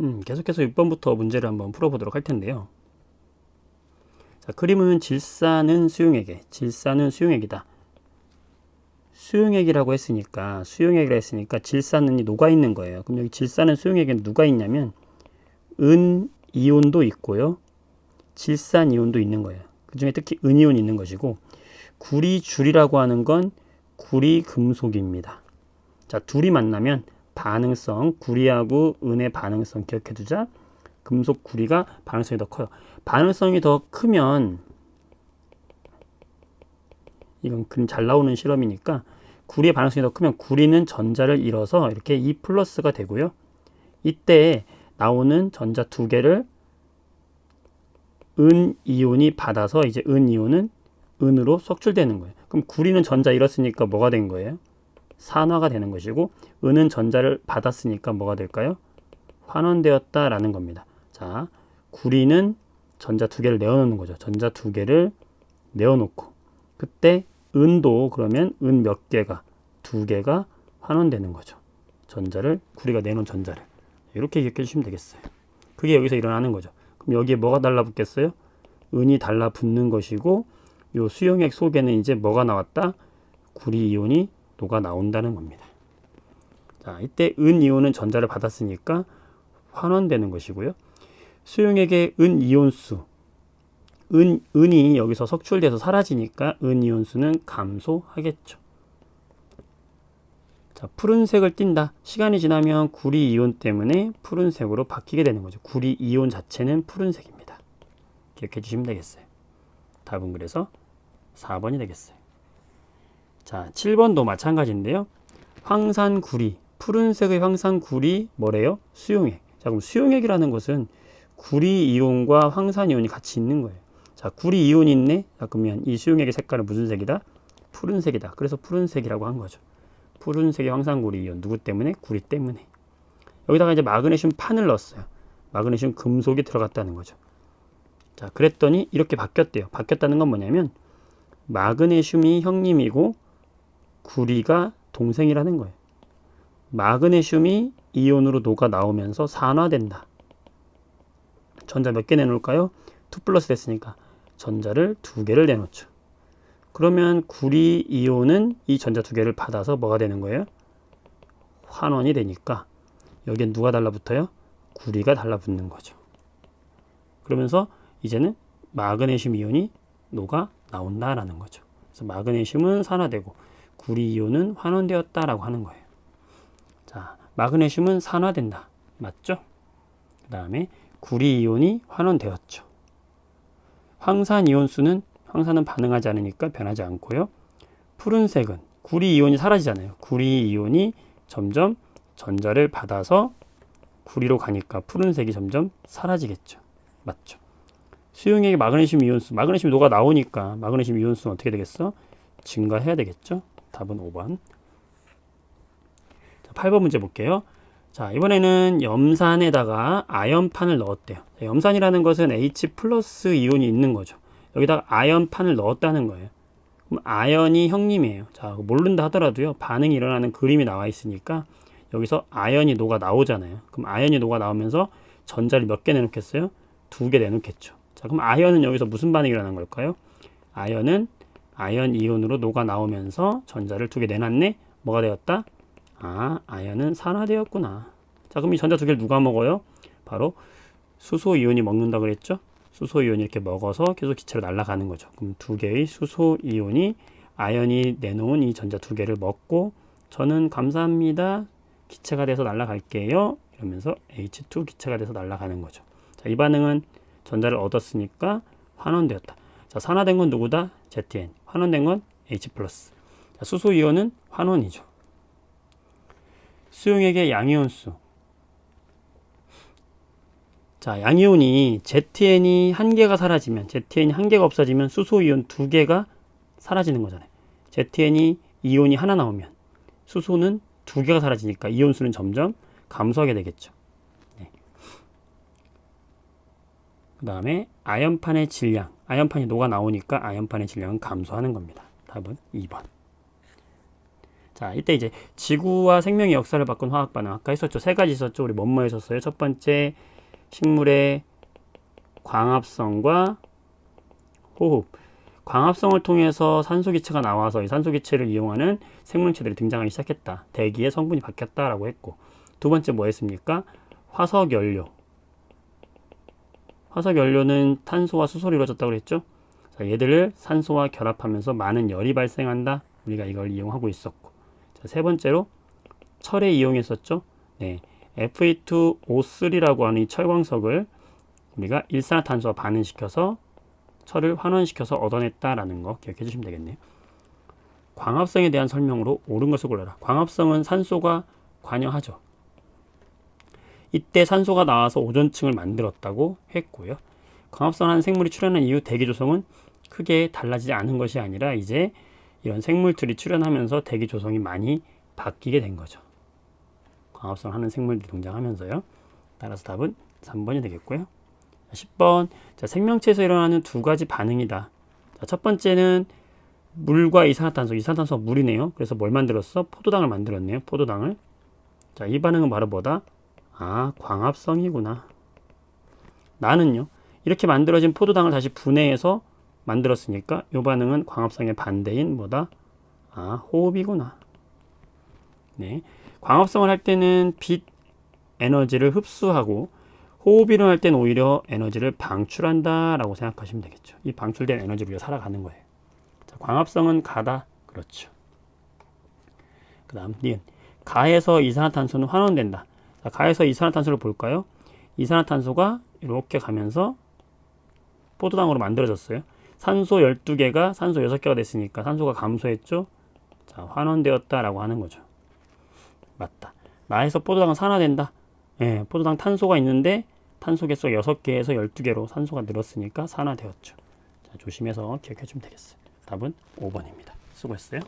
음, 계속해서 6번부터 문제를 한번 풀어보도록 할 텐데요. 자, 그림은 질산은 수용액에, 질산은 수용액이다. 수용액이라고 했으니까, 수용액이라 했으니까 질산은 녹아 있는 거예요. 그럼 여기 질산은 수용액에 누가 있냐면, 은 이온도 있고요. 질산 이온도 있는 거예요. 그 중에 특히 은 이온이 있는 것이고, 구리 줄이라고 하는 건 구리 금속입니다. 자, 둘이 만나면 반응성, 구리하고 은의 반응성 기억해 두자. 금속 구리가 반응성이 더 커요. 반응성이 더 크면 이건 그림 잘 나오는 실험이니까 구리의 반응성이 더 크면 구리는 전자를 잃어서 이렇게 E 플러스가 되고요. 이때 나오는 전자 두 개를 은 이온이 받아서 이제 은 이온은 은으로 석출되는 거예요. 그럼 구리는 전자 잃었으니까 뭐가 된 거예요? 산화가 되는 것이고 은은 전자를 받았으니까 뭐가 될까요? 환원되었다라는 겁니다. 자, 구리는 전자 두 개를 내어놓는 거죠. 전자 두 개를 내어놓고 그때 은도 그러면 은 몇 개가 두 개가 환원되는 거죠. 전자를 구리가 내놓은 전자를 이렇게 기억해 주시면 되겠어요. 그게 여기서 일어나는 거죠. 그럼 여기에 뭐가 달라붙겠어요? 은이 달라붙는 것이고 요 수용액 속에는 이제 뭐가 나왔다? 구리 이온이 녹아 나온다는 겁니다. 자, 이때 은 이온은 전자를 받았으니까 환원되는 것이고요. 수용액의 은 이온수 은, 은이 여기서 석출돼서 사라지니까 은 이온수는 감소하겠죠. 자, 푸른색을 띈다. 시간이 지나면 구리 이온 때문에 푸른색으로 바뀌게 되는 거죠. 구리 이온 자체는 푸른색입니다. 기억해 주시면 되겠어요. 답은 그래서 4번이 되겠어요. 자, 7번도 마찬가지인데요. 황산구리, 푸른색의 황산구리 뭐래요? 수용액. 자, 그럼 수용액이라는 것은 구리 이온과 황산 이온이 같이 있는 거예요. 자, 구리 이온이 있네. 자, 그러면 이 수용액의 색깔은 무슨 색이다? 푸른색이다. 그래서 푸른색이라고 한 거죠. 푸른색의 황산구리 이온 누구 때문에? 구리 때문에. 여기다가 이제 마그네슘 판을 넣었어요. 마그네슘 금속이 들어갔다는 거죠. 자, 그랬더니 이렇게 바뀌었대요. 바뀌었다는 건 뭐냐면 마그네슘이 형님이고 구리가 동생이라는 거예요. 마그네슘이 이온으로 녹아 나오면서 산화된다. 전자 몇 개 내놓을까요? 2 플러스 됐으니까 전자를 두 개를 내놓죠. 그러면 구리 이온은 이 전자 두 개를 받아서 뭐가 되는 거예요? 환원이 되니까 여기엔 누가 달라붙어요? 구리가 달라붙는 거죠. 그러면서 이제는 마그네슘 이온이 녹아 나온다라는 거죠. 그래서 마그네슘은 산화되고 구리 이온은 환원되었다라고 하는 거예요. 자, 마그네슘은 산화된다. 맞죠? 그 다음에 구리 이온이 환원되었죠. 황산 이온 수는 황산은 반응하지 않으니까 변하지 않고요. 푸른색은 구리 이온이 사라지잖아요. 구리 이온이 점점 전자를 받아서 구리로 가니까 푸른색이 점점 사라지겠죠. 맞죠? 수용액의 마그네슘 이온수, 마그네슘 녹아 나오니까 마그네슘 이온수는 어떻게 되겠어? 증가해야 되겠죠? 답은 5번. 자, 8번 문제 볼게요. 자, 이번에는 염산에다가 아연판을 넣었대요. 자, 염산이라는 것은 H 플러스 이온이 있는 거죠. 여기다가 아연판을 넣었다는 거예요. 그럼 아연이 형님이에요. 자, 모른다 하더라도요. 반응이 일어나는 그림이 나와 있으니까 여기서 아연이 녹아 나오잖아요. 그럼 아연이 녹아 나오면서 전자를 몇 개 내놓겠어요? 두 개 내놓겠죠. 자, 그럼 아연은 여기서 무슨 반응이 일어난 걸까요? 아연은 아연 이온으로 녹아 나오면서 전자를 두 개 내놨네. 뭐가 되었다? 아, 아연은 산화되었구나. 자, 그럼 이 전자 두 개를 누가 먹어요? 바로 수소 이온이 먹는다 그랬죠? 수소 이온이 이렇게 먹어서 계속 기체로 날아가는 거죠. 그럼 두 개의 수소 이온이 아연이 내놓은 이 전자 두 개를 먹고 저는 감사합니다. 기체가 돼서 날아갈게요. 이러면서 H2 기체가 돼서 날아가는 거죠. 자, 이 반응은 전자를 얻었으니까 환원되었다. 자, 산화된 건 누구다? ZN. 환원된 건 H+. 자, 수소 이온은 환원이죠. 수용액의 양이온 수. 자, 양이온이 ZN이 한 개가 사라지면, ZN이 한 개가 없어지면 수소 이온 두 개가 사라지는 거잖아요. ZN이 이온이 하나 나오면 수소는 두 개가 사라지니까 이온 수는 점점 감소하게 되겠죠. 네. 그 다음에 아연판의 질량. 아연판이 녹아 나오니까 아연판의 질량은 감소하는 겁니다. 답은 2번. 자, 이때 이제 지구와 생명의 역사를 바꾼 화학 반응 아까 했었죠. 세 가지 있었죠. 우리 뭐뭐 했었어요? 첫 번째 식물의 광합성과 호흡. 광합성을 통해서 산소 기체가 나와서 이 산소 기체를 이용하는 생명체들이 등장하기 시작했다. 대기의 성분이 바뀌었다라고 했고 두 번째 뭐 했습니까? 화석 연료. 화석 연료는 탄소와 수소로 이루어졌다고 그랬죠? 자, 얘들을 산소와 결합하면서 많은 열이 발생한다. 우리가 이걸 이용하고 있었고. 자, 세 번째로 철에 이용했었죠. 네. Fe2O3라고 하는 이 철광석을 우리가 일산화탄소와 반응시켜서 철을 환원시켜서 얻어냈다라는 거 기억해 주시면 되겠네요. 광합성에 대한 설명으로 옳은 것을 골라라. 광합성은 산소가 관여하죠. 이때 산소가 나와서 오존층을 만들었다고 했고요. 광합성하는 생물이 출현한 이후 대기 조성은 크게 달라지지 않은 것이 아니라 이제 이런 생물들이 출현하면서 대기 조성이 많이 바뀌게 된 거죠. 광합성 하는 생물들이 등장하면서요. 따라서 답은 3번이 되겠고요. 10번 자, 생명체에서 일어나는 두 가지 반응이다. 자, 첫 번째는 물과 이산화탄소, 이산화탄소가 물이네요. 그래서 뭘 만들었어? 포도당을 만들었네요. 포도당을. 자, 이 반응은 바로 뭐다? 아, 광합성이구나. 나는요. 이렇게 만들어진 포도당을 다시 분해해서 만들었으니까 이 반응은 광합성의 반대인 뭐다? 아, 호흡이구나. 네. 광합성을 할 때는 빛 에너지를 흡수하고 호흡 일어날 때는 오히려 에너지를 방출한다라고 생각하시면 되겠죠. 이 방출된 에너지로 우리가 살아가는 거예요. 자, 광합성은 가다. 그렇죠. 그 다음, 니은. 가에서 이산화탄소는 환원된다. 자, 가에서 이산화탄소를 볼까요? 이산화탄소가 이렇게 가면서 포도당으로 만들어졌어요. 산소 12개가 산소 6개가 됐으니까 산소가 감소했죠. 자, 환원되었다라고 하는 거죠. 맞다. 나에서 포도당은 산화된다. 예, 포도당 탄소가 있는데 탄소 개수가 6개에서 12개로 산소가 늘었으니까 산화되었죠. 자, 조심해서 기억해 주면 되겠어요. 답은 5번입니다. 수고했어요.